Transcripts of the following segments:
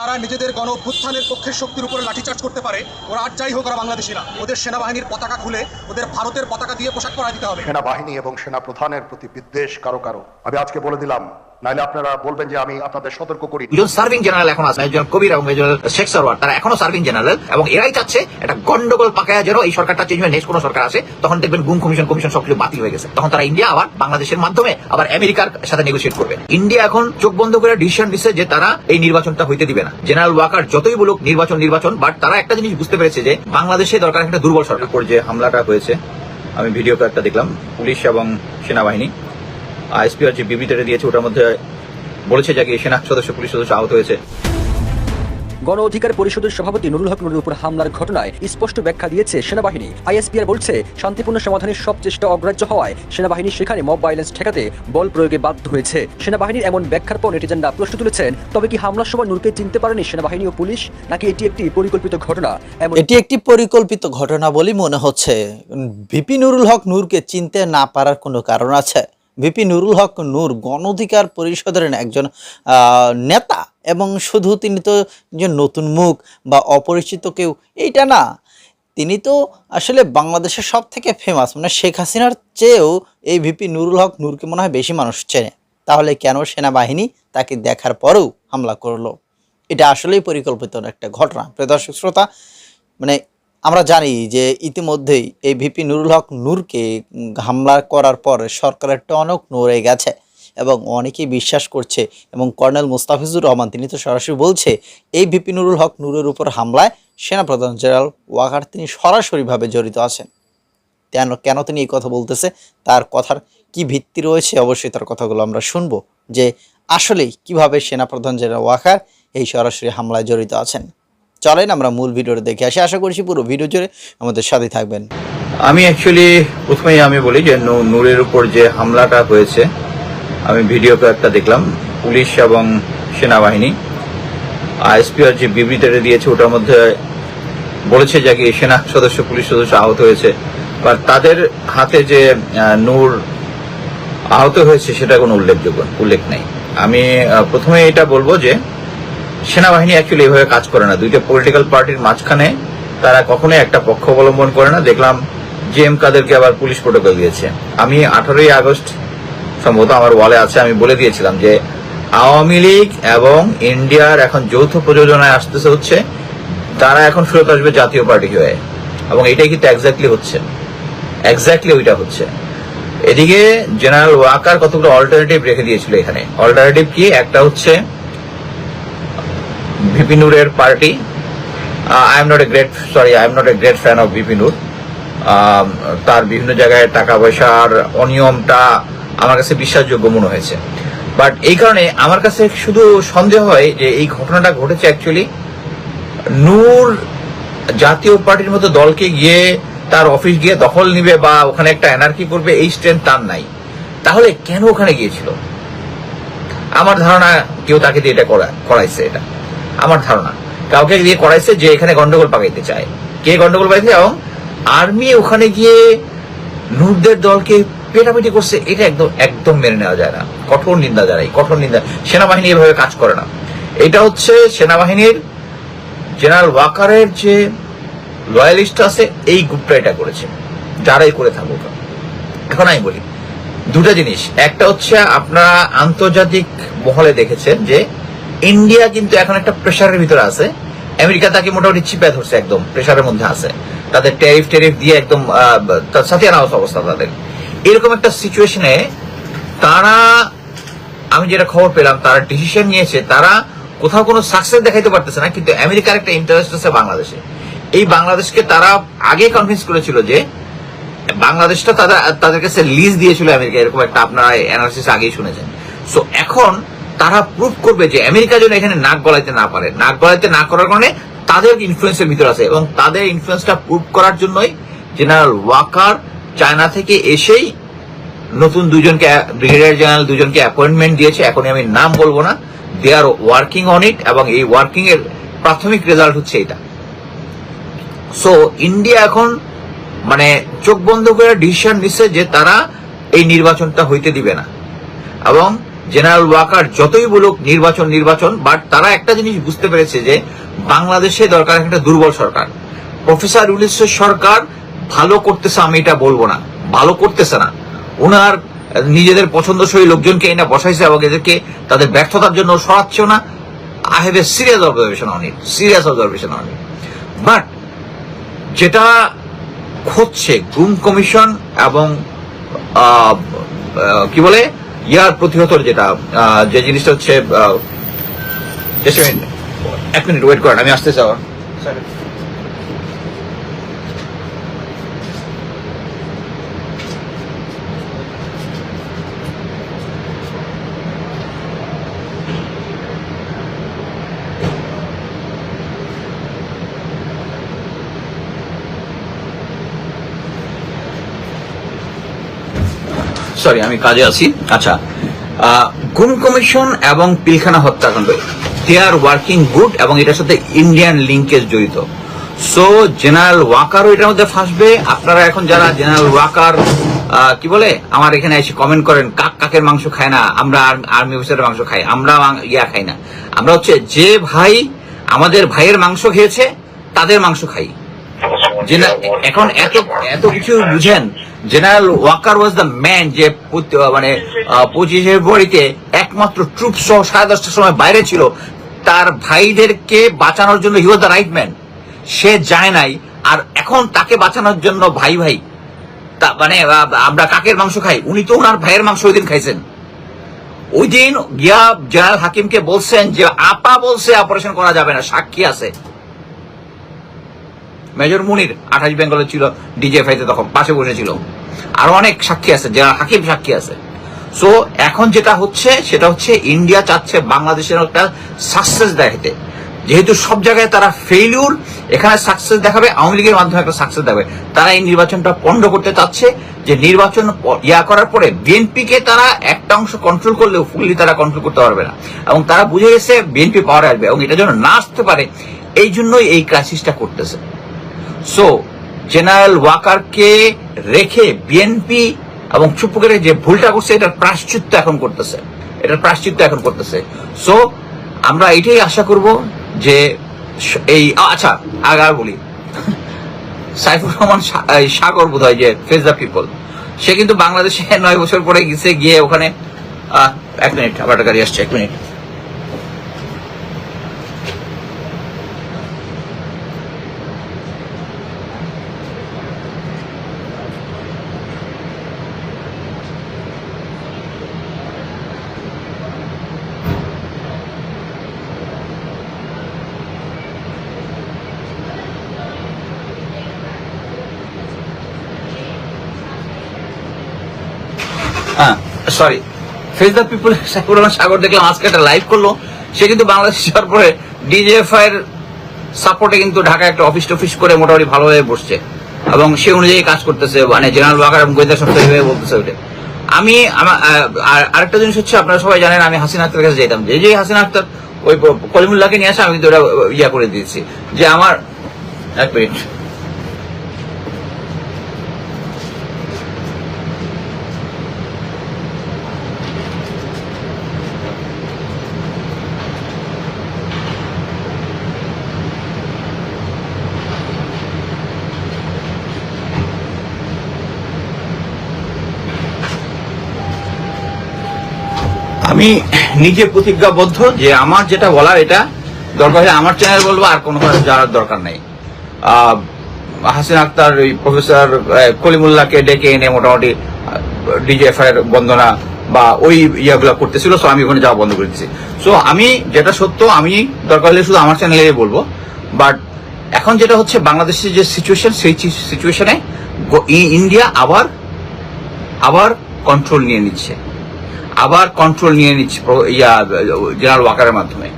তারা নিজেদের গণ অভ্যুত্থানের পক্ষের শক্তির উপরে লাঠিচার্জ করতে পারে। ওরা আর যাই হোক ওরা বাংলাদেশি না ওদের সেনাবাহিনীর পতাকা খুলে ওদের ভারতের পতাকা দিয়ে পোশাক পরা দিতে হবে। সেনাবাহিনী এবং সেনা প্রধানের প্রতি বিদ্বেষ কারও কারও। আমি আজকে বলে দিলাম নাহলে আপনারা বলবেন যে আমি আপনাদের সতর্ক করি। দুজন সার্ভিং জেনারেল এখন আছে একজন কবির এবং একজন শেখ সরওয়ার তারা এখনও সার্ভিং জেনারেল এবং এরাই চাচ্ছে একটা গন্ডগোল পাকায়া যেন এই সরকারটা চেঞ্জ হয়ে নেক্সট কোনো সরকার আসে তখন দেখবেন গুম কমিশন কমিশন সবকিছু বাতিল হয়ে গেছে। তখন তারা ইন্ডিয়া আবার বাংলাদেশের মাধ্যমে আবার আমেরিকার সাথে নেগোসিয়েট করবে। ইন্ডিয়া এখন চোখ বন্ধ করে ডিসিশন দিচ্ছে যে তারা এই নির্বাচনটা হইতে দিবে না। জেনারেল ওয়াকার যতই বলুক নির্বাচন নির্বাচন বাট তারা একটা জিনিস বুঝতে পেরেছে যে বাংলাদেশে দরকার একটা দুর্বল সরকার। যে হামলাটা হয়েছে আমি ভিডিও একটা দেখলাম পুলিশ এবং সেনাবাহিনী। আইএসপিআর যে বিবৃতিটা দিয়েছে ওটার মধ্যে বলেছে যে সেনা সদস্য পুলিশ সদস্য আহত হয়েছে। গণ অধিকার পরিষদের সভাপতি নুরুল হক নুরের উপর হামলার ঘটনায় স্পষ্ট ব্যাখ্যা দিয়েছে সেনাবাহিনী। আইএসপিআর বলছে শান্তিপূর্ণ সমাধানের সব চেষ্টা অগ্রাহ্য হওয়ায় সেনাবাহিনী সেখানে মব ভাইলেন্স ঠেকাতে বল প্রয়োগে বাধ্য হয়েছে। সেনাবাহিনীর এমন ব্যাখ্যার পর নেটিজেনরা প্রশ্ন তুলেছেন তবে কি হামলার সময় নূরকে চিনতে পারেনি সেনাবাহিনী ও পুলিশ নাকি এটি একটি পরিকল্পিত ঘটনা? এমন এটি একটি পরিকল্পিত ঘটনা বলেই মনে হচ্ছে। ভিপি নুরুল হক নূরকে চিনতে না পারার কোনো কারণ আছে। ভিপি নুরুল হক নূর গণ অধিকার পরিষদের একজন নেতা এবং শুধু তিনি তো যে নতুন মুখ বা অপরিচিত কেউ, এইটা না। তিনি তো আসলে বাংলাদেশের সব থেকে ফেমাস মানে শেখ হাসিনার চেয়েও এই ভিপি নুরুল হক নূরকে মনে হয় বেশি মানুষ চেনে। তাহলে কেন সেনাবাহিনী তাকে দেখার পরেও হামলা করল? এটা আসলেই পরিকল্পিত একটা ঘটনা। প্রিয় দর্শক, শ্রোতা মানে আমরা জানি যে ইতিমধ্যেই এই ভিপি নুরুল হক নূরকে হামলা করার পর সরকারের টনক নড়ে গেছে এবং অনেকেই বিশ্বাস করছে এবং কর্নেল মুস্তাফিজুর রহমান, তিনি তো সরাসরি বলছে, এই ভিপি নুরুল হক নূরের উপর হামলায় সেনাপ্রধান জেনারেল ওয়াকার তিনি সরাসরিভাবে জড়িত আছেন। কেন কেন তিনি এই কথা বলতেছে? তার কথার কি ভিত্তি রয়েছে? অবশ্যই তার কথাগুলো আমরা শুনব যে আসলেই কীভাবে সেনাপ্রধান জেনারেল ওয়াকার এই সরাসরি হামলায় জড়িত আছেন। চলেন আমরা মূল ভিডিওটা দেখে আসি। আশা করছি পুরো ভিডিও জুড়ে আমাদের সাথে থাকবেন। আমি অ্যাকচুয়ালি প্রথমেই আমি বলি যে নূরের উপর যে হামলাটা হয়েছে, আমি ভিডিও একটা দেখলাম। পুলিশ এবং সেনাবাহিনী। আইএসপিআর যে বিবৃতিটা দিয়েছে, ওটার মধ্যে বলেছে যে কি সেনা সদস্য, পুলিশ সদস্য আহত হয়েছে। বা তাদের হাতে যে নূর আহত হয়েছে, সেটা কোনো উল্লেখযোগ্য, উল্লেখ নেই। আমি প্রথমে এটা বলব যে সেনাবাহিনী অ্যাকচুয়ালি এভাবে কাজ করে না। দুইটা পলিটিক্যাল পার্টির মাঝখানে তারা কখনোই একটা পক্ষ অবলম্বন করে না। দেখলাম জে এম কাদেরকে আবার পুলিশ প্রোটোকল দিয়েছে। আমি আঠারোই আগস্ট সম্ভবত আমার ওয়ালে আছে, আমি বলে দিয়েছিলাম যে আওয়ামী লীগ এবং ইন্ডিয়ার এখন যৌথ প্রযোজনায় আসতেছে হচ্ছে, তারা এখন ফেরত আসবে জাতীয় পার্টি হয়ে। এবং এটাই কিন্তু এক্স্যাক্টলি হচ্ছে। এক্স্যাক্টলি ওইটা হচ্ছে। এদিকে জেনারেল ওয়াকার কতগুলো অল্টারনেটিভ রেখে দিয়েছিল এখানে। অল্টারনেটিভ কি? একটা হচ্ছে ভিপিনুরের party I am not a great sorry I am not a great fan of VP Nur তার বিভিন্ন জায়গায় টাকা পয়সার অনিয়মটা আমার কাছে বিশ্বাসযোগ্য মনে হয়েছে। বাট এই কারণে আমার কাছে শুধু সন্দেহ হয় যে এই ঘটনাটা ঘটেছে অ্যাকচুয়ালি নূর জাতীয় পার্টির মতো দলকে গিয়ে তার অফিস গিয়ে দখল নিবে বা ওখানে একটা এনার্কি করবে, এই স্ট্রেন্থ তার নাই। তাহলে কেন ওখানে গিয়েছিল? আমার ধারণা কেউ তাকে দিয়ে এটা করা- করাইছে এটা। আমার ধারণা। কাউকে দিয়ে করাইছে যে এখানে গন্ডগোল পাকাইতে চায়। কে গন্ডগোল পাইছে এবং আর্মি ওখানে গিয়ে নূরদের দলকে পেটাপিটি করছে, এটা একদম একদম মেনে নেওয়া যায় না। কঠোর নিন্দা জানাই, কঠোর নিন্দা। সেনাবাহিনী এভাবে কাজ করে না। এটা হচ্ছে সেনাবাহিনীর জেনারেল ওয়াকারের যে লয়ালিস্ট আছে, এই গ্রুপটা এটা করেছে। যারাই করে থাকুক। এখন আমি বলি, দুটা জিনিস। একটা হচ্ছে আপনারা আন্তর্জাতিক মহলে দেখেছেন যে ইন্ডিয়া কিন্তু এখন একটা প্রেশারের ভিতরে আছে। আমেরিকা তাকে মোটামুটি চিপে ধরছে একদম প্রেশারের মধ্যে আছে। তাদের ট্যারিফ ট্যারিফ দিয়ে একদম আহ, তার সাথে আনাউস অবস্থা তাদের। এরকম একটা সিচুয়েশনে তারা আমি যেটা খবর পেলাম তারা ডিসিশন নিয়েছে তারা কোথাও কোনো সাকসেস দেখাইতে পারতেছে না কিন্তু আমেরিকার একটা ইন্টারেস্ট আছে বাংলাদেশে। এই বাংলাদেশকে তারা আগে কনভিন্স করেছিল যে বাংলাদেশটা তাদের তাদের কাছে লিজ দিয়েছিল আমেরিকা এরকম একটা আপনারা অ্যানালিসিস আগেই শুনেছেন। সো এখন তারা প্রুভ করবে যে আমেরিকা যেন এখানে নাক গলাইতে না পারে। নাক গলাইতে না করার কারণে তাদের ইনফ্লুয়েন্সের ভিতর আছে এবং তাদের ইনফ্লুয়েন্সটা প্রুভ করার জন্যই জেনারেল ওয়াকার চায়না থেকে এসেই নতুন দুজনকে ব্রিগেডিয়ার জেনারেল দুজনকে অ্যাপয়েন্টমেন্ট দিয়েছে। এখনই আমি নাম বলব না। দে আর ওয়ার্কিং অন ইট এবং এই ওয়ার্কিং এর প্রাথমিক রেজাল্ট হচ্ছে এটা। সো ইন্ডিয়া এখন মানে চোখ বন্ধ করে ডিসিশন নিচ্ছে যে তারা এই নির্বাচনটা হইতে দিবে না। এবং জেনারেল ওয়াকার যতই বলুক নির্বাচন নির্বাচন বাট তারা একটা জিনিস বুঝতে পেরেছে যে বাংলাদেশে দরকার একটা দুর্বল সরকার। প্রফেসর ইউনিসের সরকার ভালো করতেছে, আমি এটা বলব না। ভালো করতেছে না। ওনার নিজেদের পছন্দসই লোকজনকে এনে বসাইছে এবং এদেরকে তাদের ব্যর্থতার জন্য সরাচ্ছেও না। I have a serious observation on it serious observation on it but যেটা হচ্ছে গুম কমিশন এবং কি বলে? ইয়ার প্রতিহতর যেটা যে জিনিসটা হচ্ছে. এক মিনিট ওয়েট করেন আমি আসতে চাওয়া সরি আমি কাজে আছি। আচ্ছা গুম কমিশন এবং পিলখানা হত্যাকাণ্ড দে আর ওয়ার্কিং গুড এবং এটার সাথে ইন্ডিয়ান লিঙ্কেজ জড়িত। সো জেনারেল ওয়াকারও এটার মধ্যে ফাঁসবে। আপনারা এখন যারা জেনারেল ওয়াকার কি বলে, আমার এখানে এসে কমেন্ট করেন, কাক কাকের মাংস খায় না, আমরা আর্মি অফিসারের মাংস খাই, আমরা ইয়া খাই না। আমরা হচ্ছে যে ভাই আমাদের ভাইয়ের মাংস খেয়েছে, তাদের মাংস খাই। এখন এত এত কিছু বুঝেন general Waker was the man যে মানে পঁচিশে ফেব্রুয়ারিতে একমাত্র ট্রুপ সহ সাড়ে দশটার সময় বাইরে ছিল, তার ভাইদেরকে বাঁচানোর জন্য he was the right man সে যায় নাই, আর এখন তাকে বাঁচানোর জন্য ভাই ভাই, তা মানে আমরা কাকের মাংস খাই? উনি তো ওনার ভাইয়ের মাংস ওই দিন খাইছেন। ওই দিন গিয়া জেনারেল হাকিমকে বলছেন যে, আপা বলছে অপারেশন করা যাবে না, সাক্ষী আছে। মেজর মুনির আঠাশ বেঙ্গলে ছিল ডিজেফাইতে তখন পাশে বসেছিল। আরও অনেক সাক্ষী আছে, যারা হাকিম সাক্ষী আছে। সো এখন যেটা হচ্ছে, সেটা হচ্ছে ইন্ডিয়া চাচ্ছে বাংলাদেশের একটা সাকসেস দেখাতে। যেহেতু সব জায়গায় তারা ফেইলিউর এখানে সাকসেস দেখাবে, আওয়ামী লীগের মাধ্যমে একটা সাকসেস দেখাবে। তারা এই নির্বাচনটা পণ্ড করতে চাচ্ছে, যে নির্বাচন ইয়া করার পরে বিএনপি কে তারা একটা অংশ কন্ট্রোল করলেও ফুললি তারা কন্ট্রোল করতে পারবে না। এবং তারা বুঝে গেছে বিএনপি পাওয়ার আসবে, এবং এটা যেন না আসতে পারে, এই জন্যই এই ক্রাইসিসটা করতেছে। সো জেনারেল ওয়াকারকে রেখে বিএনপি এবং চুপ করে যে ভুলটা করছে, এটার প্রাশ্চিত্য এখন করতেছে। এটার প্রাশ্চিত্য এখন করতেছে। সো আমরা এটাই আশা করব যে এই আচ্ছা আগে আর বলি। সাইফুর রহমান সাগর বোধ হয় যে ফেস দ্য পিপল সে কিন্তু বাংলাদেশে নয় বছর পরে গেছে গিয়ে ওখানে এক মিনিট, আবার গাড়ি আসছে, এক মিনিট। হ্যাঁ sorry face the people Saifur Rahman Sagar দেখলাম আজকে একটা লাইভ করল। সে কিন্তু বাংলাদেশ যাওয়ার পরে এর সাপোর্টে কিন্তু ঢাকা একটা অফিস টফিস করে মোটামুটি ভালোভাবে বসছে। এবং সে অনুযায়ী কাজ করতেছে মানে জেনারেল ওয়াকার এবং গোয়েন্দা হিসেবে বলতেছে ওটা আমি আরেকটা জিনিস হচ্ছে, আপনারা সবাই জানেন, আমি হাসিনা আক্তারের কাছে যেতাম। যে যে হাসিনা আক্তার ওই কলিমুল্লাহকে নিয়ে আসে, আমি কিন্তু ওটা ইয়া করে দিয়েছি। যে আমার, এক মিনিট আমি নিজে প্রতিজ্ঞাবদ্ধ যে আমার যেটা বলার এটা দরকার হলে আমার চ্যানেল বলব, আর কোনো যাওয়ার দরকার নেই। হাসিন আক্তার, ওই প্রফেসর কলিমুল্লাহকে ডেকে এনে মোটামুটি ডিজিএফআই এর বন্দনা বা ওই ইয়েগুলো করতেছিল সো আমি ওখানে যাওয়া বন্ধ করে দিচ্ছি সো আমি যেটা সত্য, আমি দরকার হলে শুধু আমার চ্যানেলে বলব। বাট এখন যেটা হচ্ছে, বাংলাদেশের যে সিচুয়েশন সেই সিচুয়েশনে ইন্ডিয়া আবার আবার কন্ট্রোল নিয়ে নিচ্ছে। আবার কন্ট্রোল নিয়ে নিচ্ছে ইয়া জেনারেল ওয়াকারের মাধ্যমে।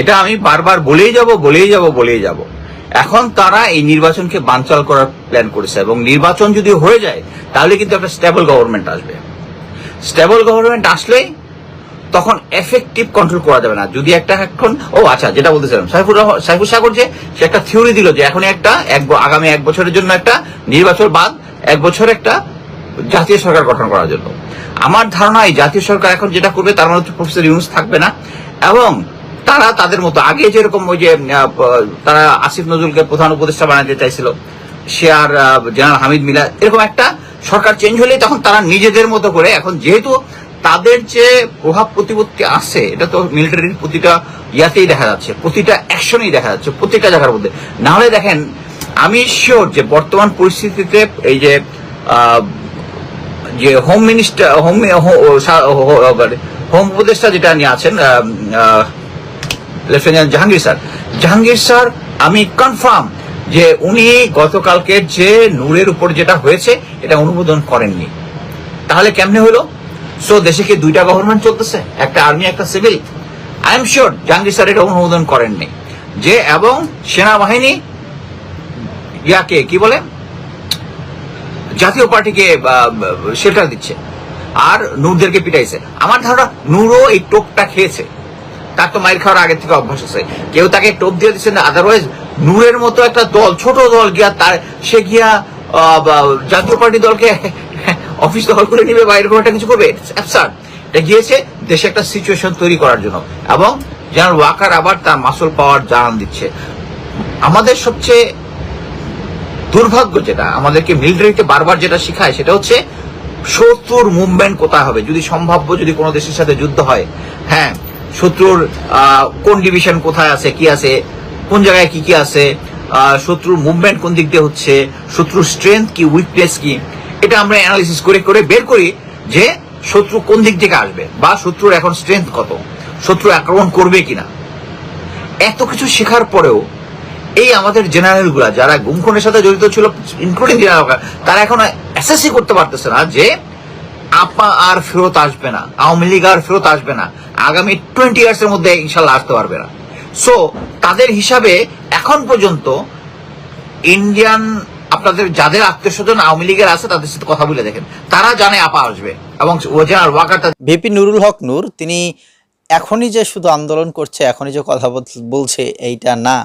এটা আমি বারবার বলেই যাব বলেই যাব বলেই যাব। এখন তারা এই নির্বাচনকে বানচাল করার প্ল্যান করেছে এবং নির্বাচন যদি হয়ে যায়, তাহলে কিন্তু একটা স্টেবল গভর্নমেন্ট আসবে। স্টেবল গভর্নমেন্ট আসলেই তখন এফেক্টিভ কন্ট্রোল করা যাবে না। যদি একটা এখন, ও আচ্ছা যেটা বলতেছিলাম, সাইফুর সাইফুর সাগর যে, সে একটা থিওরি দিল যে এখন একটা, এক আগামী এক বছরের জন্য একটা নির্বাচন বাদ এক বছর একটা জাতীয় সরকার গঠন করার জন্য। আমার ধারণা এই জাতীয় সরকার এখন যেটা করবে, তার মধ্যে প্রফেসর ইউনুস থাকবে না। এবং তারা তাদের মতো, আগে যেরকম ওই যে তারা আসিফ নজরুলকে প্রধান উপদেষ্টা বানাতে চাইছিল সে আর জেনারেল হামিদ মিলা, এরকম একটা সরকার চেঞ্জ হলে তখন তারা নিজেদের মতো করে এখন যেহেতু তাদের যে প্রভাব প্রতিপত্তি আছে, এটা তো মিলিটারির প্রতিটা ইয়াতেই দেখা যাচ্ছে, প্রতিটা অ্যাকশনেই দেখা যাচ্ছে প্রতিটা জায়গার মধ্যে। না হলে দেখেন, আমি শিওর যে বর্তমান পরিস্থিতিতে এই যে যে হোম মিনিস্টার হোম হোম উপদেষ্টা যেটা নিয়ে আছেন lieutenant Jahangir sir Jahangir sir আমি কনফার্ম যে উনি গতকালকে যে নূরের উপর যেটা হয়েছে, এটা অনুমোদন করেননি। তাহলে কেমনে হলো? সো দেশে কি দুইটা গভর্নমেন্ট চলতেছে? একটা আর্মি একটা civil I am sure Jahangir sir এটা অনুমোদন করেননি। যে, এবং সেনাবাহিনী, ইয়াকে, কি বলে? জাতীয় পার্টিকে শেল্টার দিচ্ছে। আর নূরদেরকে পিটাইছে। আমার ধারণা, নূরও এই টোপটা খেয়েছে। তার তো মাইর খাওয়ার আগের থেকে অভ্যাস আছে। কেউ তাকে টোপ দিয়ে দিচ্ছে না আদারওয়াইজ নূরের মতো একটা দল, ছোট দল গিয়া তার, সে গিয়া জাতীয় পার্টি দলকে অফিস দখল করে নিবে বা এরকম একটা কিছু করবে। এটা গিয়েছে দেশে একটা সিচুয়েশন তৈরি করার জন্য। এবং জেনারেল ওয়াকার আবার তার মাসুল পাওয়ার জানান দিচ্ছে। আমাদের সবচেয়ে দুর্ভাগ্য যেটা, আমাদেরকে মিলিটারিতে বারবার যেটা শেখায় সেটা হচ্ছে শত্রুর মুভমেন্ট কোথায় হবে? যদি সম্ভাব্য যদি কোনো দেশের সাথে যুদ্ধ হয় হ্যাঁ শত্রুর কোন ডিভিশন কোথায় আছে, কি আছে, কোন জায়গায় কি কি আছে শত্রুর মুভমেন্ট কোন দিক দিয়ে হচ্ছে, শত্রুর স্ট্রেংথ কি উইকনেস কি, এটা আমরা অ্যানালিসিস করে করে বের করি যে শত্রু কোন দিক থেকে আসবে বা শত্রুর এখন স্ট্রেংথ কত, শত্রু আক্রমণ করবে কিনা। এত কিছু শেখার পরেও এই আমাদের জেনারেলগুলা যারা গুমখুনের সাথে জড়িত ছিল ইনক্লুডিং তারা এখন অ্যাসেসই করতে পারতেছে না যে আপা আর ফেরত আসবে না, আওয়ামী লীগ আর ফেরত আসবে না, আগামী টোয়েন্টি ইয়ার্স এর মধ্যে ইনশাল্লাহ আসতে পারবে না। সো তাদের হিসাবে এখন পর্যন্ত ইন্ডিয়ান আপনাদের যাদের আত্মীয় স্বজন আওয়ামী লীগের আছে, তাদের সাথে কথা বলে দেখেন। তারা জানে আপা আসবে এবং ও জেনারেল ওয়াকার ভিপি নুরুল হক নূর, তিনি এখনই যে শুধু আন্দোলন করছে, এখনই যে কথা বলছে, এইটা না।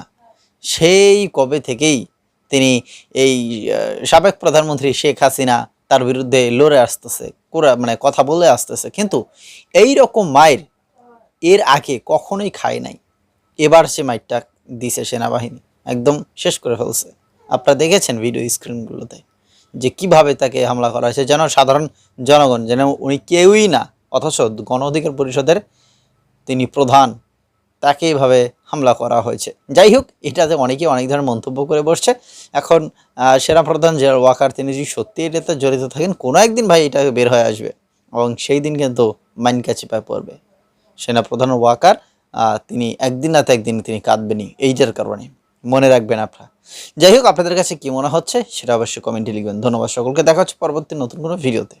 সেই কবে থেকেই তিনি এই সাবেক প্রধানমন্ত্রী শেখ হাসিনা তার বিরুদ্ধে লড়ে আসতেছে, করে মানে কথা বলে আসতেছে। কিন্তু এই রকম মায়ের এর আগে কখনোই খায় নাই। এবার সে মাইরটা দিছে সেনাবাহিনী, একদম শেষ করে ফেলছে। আপনারা দেখেছেন ভিডিও স্ক্রিনগুলোতে যে কীভাবে তাকে হামলা করা হয়েছে। যেন সাধারণ জনগণ, যেন উনি কেউই না, অথচ গণ অধিকার পরিষদের তিনি প্রধান, তাকে এইভাবে হামলা করা হয়েছে। যাই হোক, এটাতে অনেকে অনেক ধরনের মন্তব্য করে বসছে। এখন সেনাপ্রধান জেনারেল ওয়াকার, তিনি যদি সত্যি এটাতে জড়িত থাকেন, কোনো একদিন ভাই এটা বের হয়ে আসবে এবং সেই দিন কিন্তু মাইনকা চিপায় পড়বে। সেনাপ্রধান ওয়াকার তিনি একদিন না তো একদিন তিনি কাঁদবেনই এইটার কারণে। মনে রাখবেন আপনারা। যাই হোক, আপনাদের কাছে কি মনে হচ্ছে, সেটা অবশ্যই কমেন্টে লিখবেন। ধন্যবাদ সকলকে। দেখা হচ্ছে পরবর্তী নতুন কোনো ভিডিওতে।